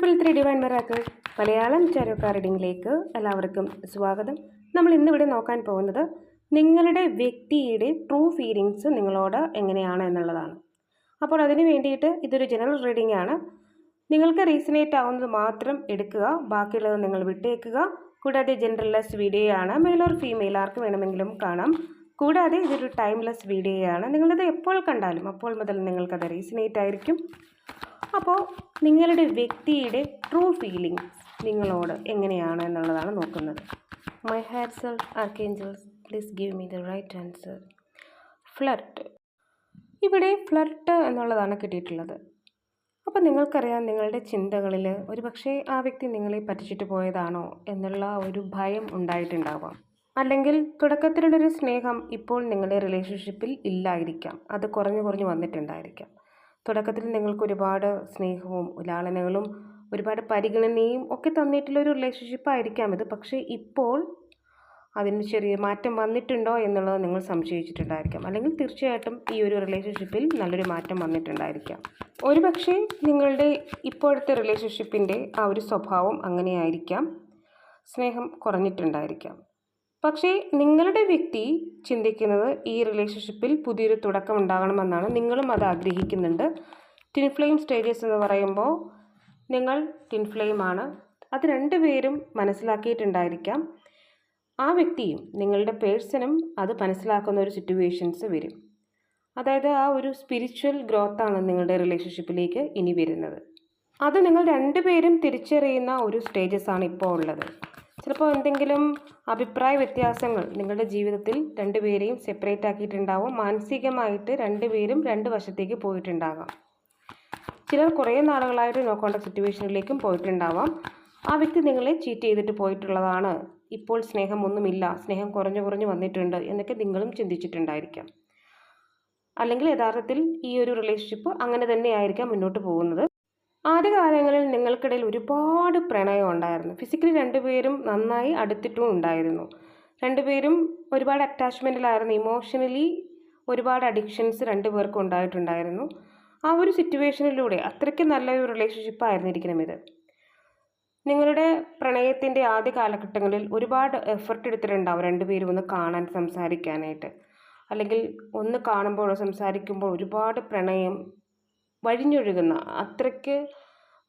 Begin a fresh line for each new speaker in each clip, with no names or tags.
Triple three divine miracle Malayalam ചാരോക്ക റീഡിങ്ങിലേക്ക് എല്ലാവർക്കും സ്വാഗതം. നമ്മൾ ഇന്നിവിടെ നോക്കാൻ പോകുന്നത് നിങ്ങളുടെ വ്യക്തിയുടെ ട്രൂ ഫീലിങ്സ് നിങ്ങളോട് എങ്ങനെയാണ് എന്നുള്ളതാണ്. അപ്പോൾ അതിന് വേണ്ടിയിട്ട് ഇതൊരു ജനറൽ റീഡിംഗ് ആണ്. നിങ്ങൾക്ക് റീസണേറ്റ് ആവുന്നത് മാത്രം എടുക്കുക ബാക്കിയുള്ളത് നിങ്ങൾ വിട്ടേക്കുക. കൂടാതെ ജനറൽലെസ് വീഡിയോ ആണ്. മെയിൽ ഓർ ഫീമെയിൽ ആർക്ക് വേണമെങ്കിലും കാണാം. കൂടാതെ ഇതൊരു ടൈംലെസ് വീഡിയോ ആണ്. നിങ്ങളിത് എപ്പോൾ കണ്ടാലും അപ്പോൾ മുതൽ നിങ്ങൾക്കത് റീസണേറ്റ് ആയിരിക്കും. അപ്പോൾ നിങ്ങളുടെ വ്യക്തിയുടെ ട്രൂ ഫീലിംഗ്സ് നിങ്ങളോട് എങ്ങനെയാണ് എന്നുള്ളതാണ് നോക്കുന്നത്. My higher self archangels please give me the right answer flirt ഇവിടെ ഫ്ലർട്ട് എന്നുള്ളതാണ് കിട്ടിയിട്ടുള്ളത്. അപ്പോൾ നിങ്ങൾക്കറിയാം നിങ്ങളുടെ ചിന്തകളിൽ ഒരു പക്ഷേ ആ വ്യക്തി നിങ്ങളെ പറ്റിച്ചിട്ട് പോയതാണോ എന്നുള്ള ഒരു ഭയം ഉണ്ടായിട്ടുണ്ടാവാം. അല്ലെങ്കിൽ തുടക്കത്തിലുള്ളൊരു സ്നേഹം ഇപ്പോൾ നിങ്ങളുടെ റിലേഷൻഷിപ്പിൽ ഇല്ലായിരിക്കാം. അത് കുറഞ്ഞു കുറഞ്ഞു വന്നിട്ടുണ്ടായിരിക്കാം. തുടക്കത്തിൽ നിങ്ങൾക്ക് ഒരുപാട് സ്നേഹവും ലാളനകളും ഒരുപാട് പരിഗണനയും ഒക്കെ തന്നിട്ടുള്ളൊരു റിലേഷൻഷിപ്പ് ആയിരിക്കാം ഇത്. പക്ഷേ ഇപ്പോൾ അതിന് ചെറിയ മാറ്റം വന്നിട്ടുണ്ടോ എന്നുള്ളത് നിങ്ങൾ സംശയിച്ചിട്ടുണ്ടായിരിക്കാം. അല്ലെങ്കിൽ തീർച്ചയായിട്ടും ഈ ഒരു റിലേഷൻഷിപ്പിൽ നല്ലൊരു മാറ്റം വന്നിട്ടുണ്ടായിരിക്കാം. ഒരു പക്ഷേ നിങ്ങളുടെ ഇപ്പോഴത്തെ റിലേഷൻഷിപ്പിന്റെ ആ ഒരു സ്വഭാവം അങ്ങനെയായിരിക്കാം. സ്നേഹം കുറഞ്ഞിട്ടുണ്ടായിരിക്കാം. പക്ഷേ നിങ്ങളുടെ വ്യക്തി ചിന്തിക്കുന്നത് ഈ റിലേഷൻഷിപ്പിൽ പുതിയൊരു തുടക്കം ഉണ്ടാകണമെന്നാണ് നിങ്ങളും അത് ആഗ്രഹിക്കുന്നുണ്ട്. ടിൻ ഫ്ലെയിം സ്റ്റേജസ് എന്ന് പറയുമ്പോൾ നിങ്ങൾ ടിൻ ഫ്ലെയിമാണ് അത് രണ്ടുപേരും മനസ്സിലാക്കിയിട്ടുണ്ടായിരിക്കാം. ആ വ്യക്തിയും നിങ്ങളുടെ പേഴ്സണും അത് മനസ്സിലാക്കുന്ന ഒരു സിറ്റുവേഷൻസ് വരും. അതായത് ആ ഒരു സ്പിരിച്വൽ ഗ്രോത്താണ് നിങ്ങളുടെ റിലേഷൻഷിപ്പിലേക്ക് ഇനി വരുന്നത്. അത് നിങ്ങൾ രണ്ടുപേരും തിരിച്ചറിയുന്ന ഒരു സ്റ്റേജസ് ആണ് ഇപ്പോൾ ഉള്ളത്. ചിലപ്പോൾ എന്തെങ്കിലും അഭിപ്രായ വ്യത്യാസങ്ങൾ നിങ്ങളുടെ ജീവിതത്തിൽ രണ്ടുപേരെയും സെപ്പറേറ്റ് ആക്കിയിട്ടുണ്ടാവും. മാനസികമായിട്ട് രണ്ടുപേരും രണ്ട് വശത്തേക്ക് പോയിട്ടുണ്ടാകാം. ചിലർ കുറേ നാളുകളായിട്ട് നോക്കേണ്ട സിറ്റുവേഷനിലേക്കും പോയിട്ടുണ്ടാവാം. ആ വ്യക്തി നിങ്ങളെ ചീറ്റ് ചെയ്തിട്ട് പോയിട്ടുള്ളതാണ്. ഇപ്പോൾ സ്നേഹം ഒന്നുമില്ല. സ്നേഹം കുറഞ്ഞു കുറഞ്ഞു വന്നിട്ടുണ്ട് എന്നൊക്കെ നിങ്ങളും ചിന്തിച്ചിട്ടുണ്ടായിരിക്കാം. അല്ലെങ്കിൽ യഥാർത്ഥത്തിൽ ഈ ഒരു റിലേഷൻഷിപ്പ് അങ്ങനെ തന്നെയായിരിക്കാം മുന്നോട്ട് പോകുന്നത്. ആദ്യകാലങ്ങളിൽ നിങ്ങൾക്കിടയിൽ ഒരുപാട് പ്രണയം ഉണ്ടായിരുന്നു. ഫിസിക്കലി രണ്ടുപേരും നന്നായി അടുത്തിട്ടും ഉണ്ടായിരുന്നു. രണ്ടുപേരും ഒരുപാട് അറ്റാച്ച്മെന്റിലായിരുന്നു ഇമോഷണലി ഒരുപാട് അഡിക്ഷൻസ് രണ്ടുപേർക്കും ഉണ്ടായിട്ടുണ്ടായിരുന്നു. ആ ഒരു സിറ്റുവേഷനിലൂടെ അത്രയ്ക്ക് നല്ലൊരു റിലേഷൻഷിപ്പ് ആയിരുന്നിരിക്കണം ഇത് നിങ്ങളുടെ പ്രണയത്തിന്റെ ആദ്യ കാലഘട്ടങ്ങളിൽ ഒരുപാട് എഫർട്ട് എടുത്തിട്ടുണ്ടാവും രണ്ടുപേരും ഒന്ന് കാണാൻ സംസാരിക്കാനായിട്ട്. അല്ലെങ്കിൽ ഒന്ന് കാണുമ്പോഴോ സംസാരിക്കുമ്പോൾ ഒരുപാട് പ്രണയം വഴിഞ്ഞൊഴുകുന്ന അത്രയ്ക്ക്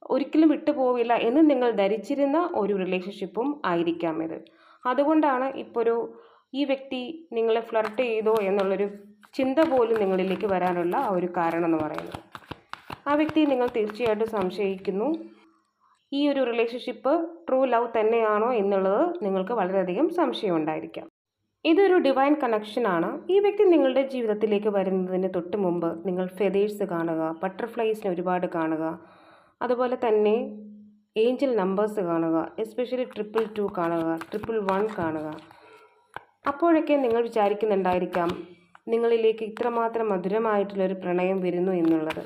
ഒരിക്കലും വിട്ടുപോവില്ല എന്ന് നിങ്ങൾ ധരിച്ചിരുന്ന ഒരു റിലേഷൻഷിപ്പും ആയിരിക്കാം ഇത്. അതുകൊണ്ടാണ് ഇപ്പോൾ ഒരു ഈ വ്യക്തി നിങ്ങളെ ഫ്ലർട്ട് ചെയ്തോ എന്നുള്ളൊരു ചിന്ത പോലും നിങ്ങളിലേക്ക് വരാനുള്ള ആ ഒരു കാരണം എന്ന് പറയുന്നത്. ആ വ്യക്തി നിങ്ങൾ തീർച്ചയായിട്ടും സംശയിക്കുന്നു. ഈ ഒരു റിലേഷൻഷിപ്പ് ട്രൂ ലവ് തന്നെയാണോ എന്നുള്ളത് നിങ്ങൾക്ക് വളരെയധികം സംശയം ഉണ്ടായിരിക്കാം. ഇതൊരു ഡിവൈൻ കണക്ഷനാണ് ഈ വ്യക്തി നിങ്ങളുടെ ജീവിതത്തിലേക്ക് വരുന്നതിന് തൊട്ട് മുമ്പ് നിങ്ങൾ ഫെതേഴ്സ് കാണുക ബട്ടർഫ്ലൈസിനെ ഒരുപാട് കാണുക അതുപോലെ തന്നെ ഏഞ്ചൽ നമ്പേഴ്സ് കാണുക എസ്പെഷ്യലി ട്രിപ്പിൾ ടു കാണുക ട്രിപ്പിൾ വൺ കാണുക. അപ്പോഴൊക്കെ നിങ്ങൾ വിചാരിക്കുന്നുണ്ടായിരിക്കാം നിങ്ങളിലേക്ക് ഇത്രമാത്രം മധുരമായിട്ടുള്ളൊരു പ്രണയം വരുന്നു എന്നുള്ളത്.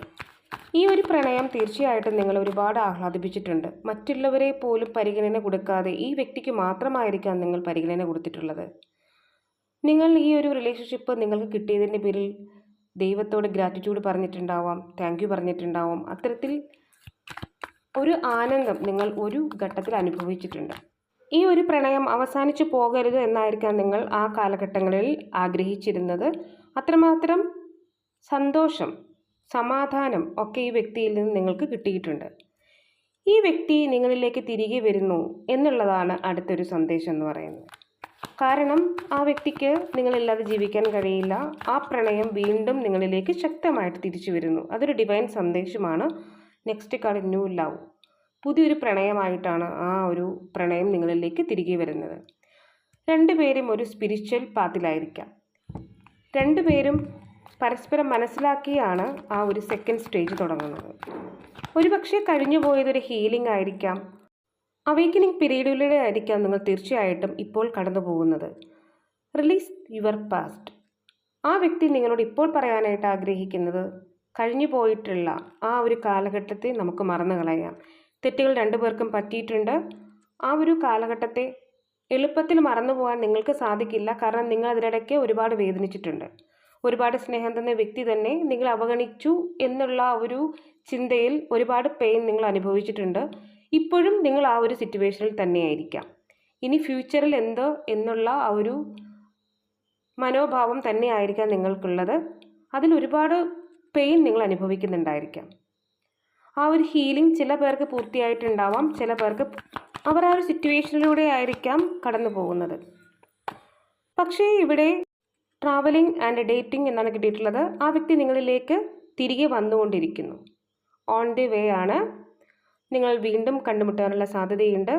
ഈ ഒരു പ്രണയം തീർച്ചയായിട്ടും നിങ്ങൾ ഒരുപാട് ആഹ്ലാദിപ്പിച്ചിട്ടുണ്ട്. മറ്റുള്ളവരെ പോലും പരിഗണന കൊടുക്കാതെ ഈ വ്യക്തിക്ക് മാത്രമായിരിക്കാം നിങ്ങൾ പരിഗണന കൊടുത്തിട്ടുള്ളത്. നിങ്ങൾ ഈ ഒരു റിലേഷൻഷിപ്പ് നിങ്ങൾക്ക് കിട്ടിയതിന്റെ പേരിൽ ദൈവത്തോട് ഗ്രാറ്റിറ്റ്യൂഡ് പറഞ്ഞിട്ടുണ്ടാവാം താങ്ക് യു പറഞ്ഞിട്ടുണ്ടാവാം. അത്തരത്തിൽ ഒരു ആനന്ദം നിങ്ങൾ ഒരു ഘട്ടത്തിൽ അനുഭവിച്ചിട്ടുണ്ട്. ഈ ഒരു പ്രണയം അവസാനിച്ചു പോകരുത് എന്നായിരിക്കാം നിങ്ങൾ ആ കാലഘട്ടങ്ങളിൽ ആഗ്രഹിച്ചിരുന്നത്. അത്രമാത്രം സന്തോഷം സമാധാനം ഒക്കെ ഈ വ്യക്തിയിൽ നിന്ന് നിങ്ങൾക്ക് കിട്ടിയിട്ടുണ്ട്. ഈ വ്യക്തി നിങ്ങളിലേക്ക് തിരികെ വരുന്നു എന്നുള്ളതാണ് അടുത്തൊരു സന്ദേശം എന്ന് പറയുന്നത്. കാരണം ആ വ്യക്തിക്ക് നിങ്ങളില്ലാതെ ജീവിക്കാൻ കഴിയില്ല. ആ പ്രണയം വീണ്ടും നിങ്ങളിലേക്ക് ശക്തമായിട്ട് തിരിച്ചു വരുന്നു. അതൊരു ഡിവൈൻ സന്ദേശമാണ്. നെക്സ്റ്റ് കാർഡ് ന്യൂ ലവ് പുതിയൊരു പ്രണയമായിട്ടാണ് ആ ഒരു പ്രണയം നിങ്ങളിലേക്ക് തിരികെ വരുന്നത്. രണ്ടുപേരും ഒരു സ്പിരിച്വൽ പാത്തിലായിരിക്കാം രണ്ടുപേരും പരസ്പരം മനസ്സിലാക്കിയാണ് ആ ഒരു സെക്കൻഡ് സ്റ്റേജ് തുടങ്ങുന്നത്. ഒരുപക്ഷെ കഴിഞ്ഞു പോയതൊരു ഹീലിംഗ് ആയിരിക്കാം. അവേക്കനിങ് പീരീഡിലൂടെ ആയിരിക്കാം നിങ്ങൾ തീർച്ചയായിട്ടും ഇപ്പോൾ കടന്നു പോകുന്നത്. റിലീസ് യുവർ പാസ്റ്റ് ആ വ്യക്തി നിങ്ങളോട് ഇപ്പോൾ പറയാനായിട്ട് ആഗ്രഹിക്കുന്നത് കഴിഞ്ഞു പോയിട്ടുള്ള ആ ഒരു കാലഘട്ടത്തെ നമുക്ക് മറന്നു കളയാം. തെറ്റുകൾ രണ്ടുപേർക്കും പറ്റിയിട്ടുണ്ട്. ആ ഒരു കാലഘട്ടത്തെ എളുപ്പത്തിൽ മറന്നു പോകാൻ നിങ്ങൾക്ക് സാധിക്കില്ല. കാരണം നിങ്ങൾ അതിനിടയ്ക്ക് ഒരുപാട് വേദനിച്ചിട്ടുണ്ട്. ഒരുപാട് സ്നേഹം തന്ന വ്യക്തി തന്നെ നിങ്ങൾ അവഗണിച്ചു എന്നുള്ള ഒരു ചിന്തയിൽ ഒരുപാട് പെയിൻ നിങ്ങൾ അനുഭവിച്ചിട്ടുണ്ട്. ഇപ്പോഴും നിങ്ങൾ ആ ഒരു സിറ്റുവേഷനിൽ തന്നെയായിരിക്കാം. ഇനി ഫ്യൂച്ചറിൽ എന്തോ എന്നുള്ള ആ ഒരു മനോഭാവം തന്നെയായിരിക്കാം നിങ്ങൾക്കുള്ളത്. അതിൽ ഒരുപാട് പെയിൻ നിങ്ങൾ അനുഭവിക്കുന്നുണ്ടായിരിക്കാം. ആ ഒരു ഹീലിംഗ് ചില പേർക്ക് പൂർത്തിയായിട്ടുണ്ടാവാം ചില പേർക്ക് അവർ ആ ഒരു സിറ്റുവേഷനിലൂടെ ആയിരിക്കാം കടന്നു പോകുന്നത്. പക്ഷേ ഇവിടെ ട്രാവലിംഗ് ആൻഡ് ഡേറ്റിംഗ് എന്നാണ് കിട്ടിയിട്ടുള്ളത്. ആ വ്യക്തി നിങ്ങളിലേക്ക് തിരികെ വന്നുകൊണ്ടിരിക്കുന്നു. ഓൺ ദി വേ ആണ്. നിങ്ങൾ വീണ്ടും കണ്ടുമുട്ടാനുള്ള സാധ്യതയുണ്ട്.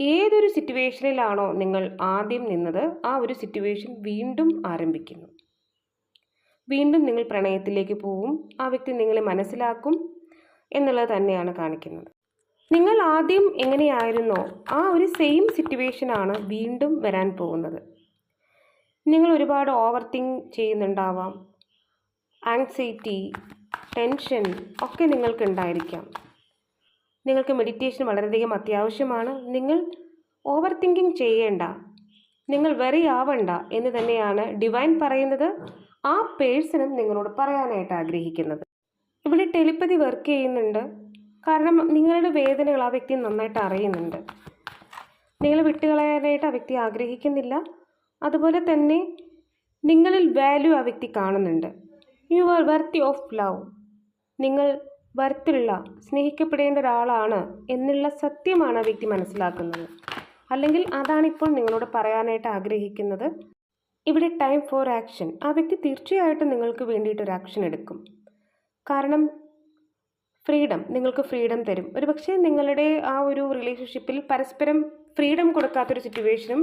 ഏതൊരു സിറ്റുവേഷനിലാണോ നിങ്ങൾ ആദ്യം നിന്നത് ആ ഒരു സിറ്റുവേഷൻ വീണ്ടും ആരംഭിക്കുന്നു. വീണ്ടും നിങ്ങൾ പ്രണയത്തിലേക്ക് പോവും ആ വ്യക്തി നിങ്ങളെ മനസ്സിലാക്കും എന്നുള്ളത് തന്നെയാണ് കാണിക്കുന്നത്. നിങ്ങൾ ആദ്യം എങ്ങനെയായിരുന്നോ ആ ഒരു സെയിം സിറ്റുവേഷനാണ് വീണ്ടും വരാൻ പോകുന്നത്. നിങ്ങൾ ഒരുപാട് ഓവർ തിങ്ക് ചെയ്യുന്നുണ്ടാവാം. ആങ്സൈറ്റി ടെൻഷൻ ഒക്കെ നിങ്ങൾക്ക് ഉണ്ടായിരിക്കാം നിങ്ങൾക്ക് മെഡിറ്റേഷൻ വളരെയധികം അത്യാവശ്യമാണ്. നിങ്ങൾ ഓവർ തിങ്കിങ് ചെയ്യേണ്ട. നിങ്ങൾ വെറി ആവണ്ട എന്ന് തന്നെയാണ് ഡിവൈൻ പറയുന്നത്. ആ പേഴ്സണും നിങ്ങളോട് പറയാനായിട്ട് ആഗ്രഹിക്കുന്നത്. ഇവിടെ ടെലിപ്പതി വർക്ക് ചെയ്യുന്നുണ്ട്. കാരണം നിങ്ങളുടെ വേദനകൾ ആ വ്യക്തി നന്നായിട്ട് അറിയുന്നുണ്ട്. നിങ്ങൾ വിട്ടുകളയാനായിട്ട് ആ വ്യക്തി ആഗ്രഹിക്കുന്നില്ല. അതുപോലെ തന്നെ നിങ്ങളിൽ വാല്യൂ ആ വ്യക്തി കാണുന്നുണ്ട്. You are worthy of love നിങ്ങൾ വർത്തുള്ള സ്നേഹിക്കപ്പെടേണ്ട ഒരാളാണ് എന്നുള്ള സത്യമാണ് ആ വ്യക്തി മനസ്സിലാക്കുന്നത്. അല്ലെങ്കിൽ അതാണിപ്പോൾ നിങ്ങളോട് പറയാനായിട്ട് ആഗ്രഹിക്കുന്നത്. ഇവിടെ ടൈം ഫോർ ആക്ഷൻ ആ വ്യക്തി തീർച്ചയായിട്ടും നിങ്ങൾക്ക് വേണ്ടിയിട്ട് ഒരു ആക്ഷൻ എടുക്കും. കാരണം ഫ്രീഡം നിങ്ങൾക്ക് ഫ്രീഡം തരും. ഒരുപക്ഷെ നിങ്ങളുടെ ആ ഒരു റിലേഷൻഷിപ്പിൽ പരസ്പരം ഫ്രീഡം കൊടുക്കാത്തൊരു സിറ്റുവേഷനും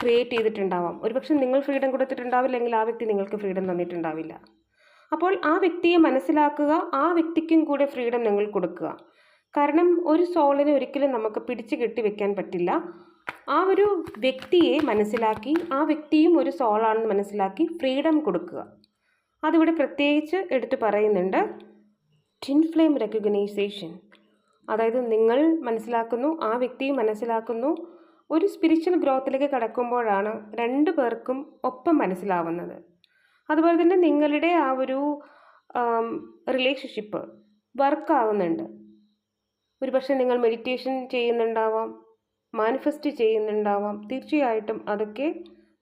ക്രിയേറ്റ് ചെയ്തിട്ടുണ്ടാവാം. ഒരുപക്ഷെ നിങ്ങൾ ഫ്രീഡം കൊടുത്തിട്ടുണ്ടാവില്ലെങ്കിൽ ആ വ്യക്തി നിങ്ങൾക്ക് ഫ്രീഡം തന്നിട്ടുണ്ടാവില്ല. അപ്പോൾ ആ വ്യക്തിയെ മനസ്സിലാക്കുക ആ വ്യക്തിക്കും കൂടെ ഫ്രീഡം നിങ്ങൾ കൊടുക്കുക. കാരണം ഒരു സോളിനെ ഒരിക്കലും നമുക്ക് പിടിച്ചു കെട്ടി വെക്കാൻ പറ്റില്ല. ആ ഒരു വ്യക്തിയെ മനസ്സിലാക്കി ആ വ്യക്തിയും ഒരു സോളാണെന്ന് മനസ്സിലാക്കി ഫ്രീഡം കൊടുക്കുക. അതിവിടെ പ്രത്യേകിച്ച് എടുത്തു പറയുന്നുണ്ട് ടിൻ ഫ്ലെയിം റെക്കഗ്നൈസേഷൻ അതായത് നിങ്ങൾ മനസ്സിലാക്കുന്നു ആ വ്യക്തിയും മനസ്സിലാക്കുന്നു. ഒരു സ്പിരിച്വൽ ഗ്രോത്തിലേക്ക് കടക്കുമ്പോഴാണ് രണ്ട് പേർക്കും ഒപ്പം മനസ്സിലാവുന്നത്. അതുപോലെ തന്നെ നിങ്ങളുടെ ആ ഒരു റിലേഷൻഷിപ്പ് വർക്കാവുന്നുണ്ട് ഒരു പക്ഷേ നിങ്ങൾ മെഡിറ്റേഷൻ ചെയ്യുന്നുണ്ടാവാം മാനിഫെസ്റ്റ് ചെയ്യുന്നുണ്ടാവാം. തീർച്ചയായിട്ടും അതൊക്കെ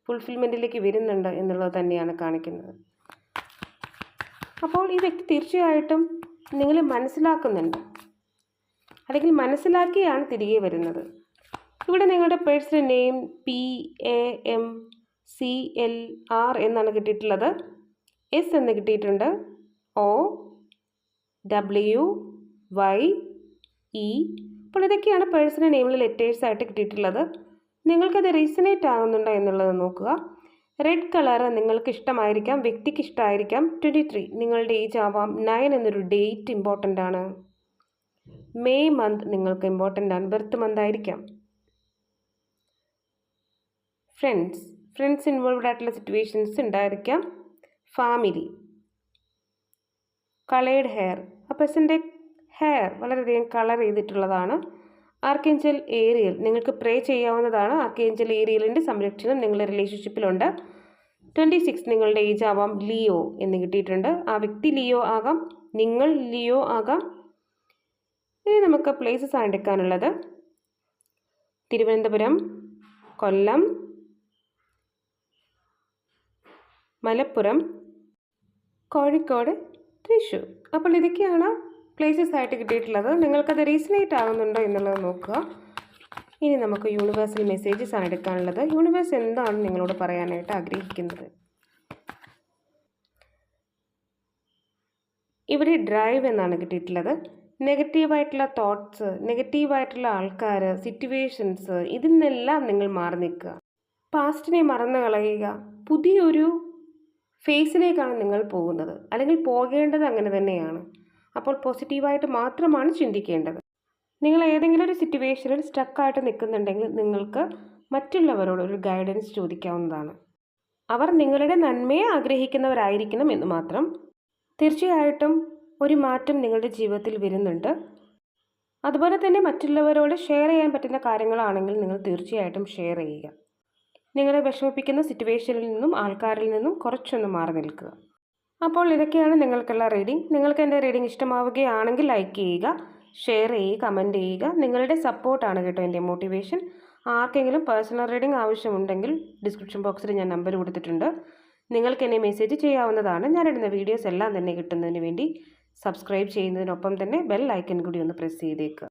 ഫുൾഫിൽമെന്റിലേക്ക് വരുന്നുണ്ട് എന്നുള്ളത് തന്നെയാണ് കാണിക്കുന്നത്. അപ്പോൾ ഈ വ്യക്തി തീർച്ചയായിട്ടും നിങ്ങൾ മനസ്സിലാക്കുന്നുണ്ട്. അല്ലെങ്കിൽ മനസ്സിലാക്കിയാണ് തിരികെ വരുന്നത്. ഇവിടെ നിങ്ങളുടെ personal name P A M C L R എന്നാണ് കിട്ടിയിട്ടുള്ളത്. എസ് എന്ന് കിട്ടിയിട്ടുണ്ട്. ഒ ഡബ്ല്യു വൈ ഇ അപ്പോൾ ഇതൊക്കെയാണ് പേഴ്സണൽ നെയിമിൽ ലെറ്റേഴ്സ് ആയിട്ട് കിട്ടിയിട്ടുള്ളത്. നിങ്ങൾക്കത് റീസണേറ്റ് ആകുന്നുണ്ടോ എന്നുള്ളത് നോക്കുക. റെഡ് കളർ നിങ്ങൾക്ക് ഇഷ്ടമായിരിക്കാം വ്യക്തിക്ക് ഇഷ്ടമായിരിക്കാം. ട്വന്റി ത്രീ നിങ്ങളുടെ ഏജ് ആവാം. നയൻ എന്നൊരു ഡേറ്റ് ഇമ്പോർട്ടന്റ് ആണ്. മെയ് മന്ത് നിങ്ങൾക്ക് ഇമ്പോർട്ടന്റ് ആണ്. ബർത്ത് മന്ത് ആയിരിക്കാം. ഫ്രണ്ട്സ് ഫ്രണ്ട്സ് ഇൻവോൾവ്ഡ് ആയിട്ടുള്ള സിറ്റുവേഷൻസ് ഉണ്ടായിരിക്കാം. ഫാമിലി കളേഡ് ഹെയർ ആ പേഴ്സന്റെ ഹെയർ വളരെയധികം കളർ ചെയ്തിട്ടുള്ളതാണ്. ആർക്കേഞ്ചൽ ഏരിയൽ നിങ്ങൾക്ക് പ്രേ ചെയ്യാവുന്നതാണ്. ആർക്കേഞ്ചൽ ഏരിയലിന്റെ സംരക്ഷണം നിങ്ങളുടെ റിലേഷൻഷിപ്പിലുണ്ട് ട്വന്റി സിക്സ് നിങ്ങളുടെ ഏജ് ആവാം. ലിയോ എന്ന് കിട്ടിയിട്ടുണ്ട്. ആ വ്യക്തി ലിയോ ആകാം. നിങ്ങൾ ലിയോ ആകാം. ഇനി നമുക്ക് പ്ലേസസ് ആണ് എടുക്കാനുള്ളത് തിരുവനന്തപുരം കൊല്ലം മലപ്പുറം കോഴിക്കോട് തൃശ്ശൂർ. അപ്പോൾ ഇതൊക്കെയാണ് പ്ലേസസ് ആയിട്ട് കിട്ടിയിട്ടുള്ളത്. നിങ്ങൾക്കത് റീസണേറ്റ് ആകുന്നുണ്ടോ എന്നുള്ളത് നോക്കുക. ഇനി നമുക്ക് യൂണിവേഴ്സൽ മെസ്സേജസ് ആണ് എടുക്കാനുള്ളത്. യൂണിവേഴ്സ് എന്താണ് നിങ്ങളോട് പറയാനായിട്ട് ആഗ്രഹിക്കുന്നത്? ഇവിടെ ഡ്രൈവ് എന്നാണ് കിട്ടിയിട്ടുള്ളത്. നെഗറ്റീവായിട്ടുള്ള തോട്ട്സ് നെഗറ്റീവായിട്ടുള്ള ആൾക്കാർ സിറ്റുവേഷൻസ് ഇതിൽ നിന്നെല്ലാം നിങ്ങൾ മാറി നിൽക്കുക. പാസ്റ്റിനെ മറന്നു കളയുക പുതിയൊരു ഫേസിലേക്കാണ് നിങ്ങൾ പോകുന്നത്. അല്ലെങ്കിൽ പോകേണ്ടത് അങ്ങനെ തന്നെയാണ്. അപ്പോൾ പോസിറ്റീവായിട്ട് മാത്രമാണ് ചിന്തിക്കേണ്ടത്. നിങ്ങൾ ഏതെങ്കിലും ഒരു സിറ്റുവേഷനിൽ സ്റ്റക്കായിട്ട് നിൽക്കുന്നുണ്ടെങ്കിൽ നിങ്ങൾക്ക് മറ്റുള്ളവരോട് ഒരു ഗൈഡൻസ് ചോദിക്കാവുന്നതാണ്. അവർ നിങ്ങളുടെ നന്മയെ ആഗ്രഹിക്കുന്നവരായിരിക്കണം എന്ന് മാത്രം. തീർച്ചയായിട്ടും ഒരു മാറ്റം നിങ്ങളുടെ ജീവിതത്തിൽ വരുന്നുണ്ട്. അതുപോലെ തന്നെ മറ്റുള്ളവരോട് ഷെയർ ചെയ്യാൻ പറ്റുന്ന കാര്യങ്ങളാണെങ്കിൽ നിങ്ങൾ തീർച്ചയായിട്ടും ഷെയർ ചെയ്യുക. നിങ്ങളെ വിഷമിപ്പിക്കുന്ന സിറ്റുവേഷനിൽ നിന്നും ആൾക്കാരിൽ നിന്നും കുറച്ചൊന്ന് മാറി നിൽക്കുക. അപ്പോൾ ഇതൊക്കെയാണ് നിങ്ങൾക്കുള്ള റീഡിംഗ് നിങ്ങൾക്ക് എന്റെ റീഡിംഗ് ഇഷ്ടമാവുകയാണെങ്കിൽ ലൈക്ക് ചെയ്യുക ഷെയർ ചെയ്യുക കമന്റ് ചെയ്യുക. നിങ്ങളുടെ സപ്പോർട്ടാണ് കേട്ടോ എന്റെ മോട്ടിവേഷൻ ആർക്കെങ്കിലും പേഴ്സണൽ റീഡിംഗ് ആവശ്യമുണ്ടെങ്കിൽ ഡിസ്ക്രിപ്ഷൻ ബോക്സിൽ ഞാൻ നമ്പർ കൊടുത്തിട്ടുണ്ട്. നിങ്ങൾക്ക് എന്നെ മെസ്സേജ് ചെയ്യാവുന്നതാണ്. ഞാനിടുന്ന വീഡിയോസ് എല്ലാം തന്നെ കിട്ടുന്നതിന് വേണ്ടി സബ്സ്ക്രൈബ് ചെയ്യുന്നതിനൊപ്പം തന്നെ ബെൽ ഐക്കൺ കൂടി ഒന്ന് പ്രസ് ചെയ്തേക്കുക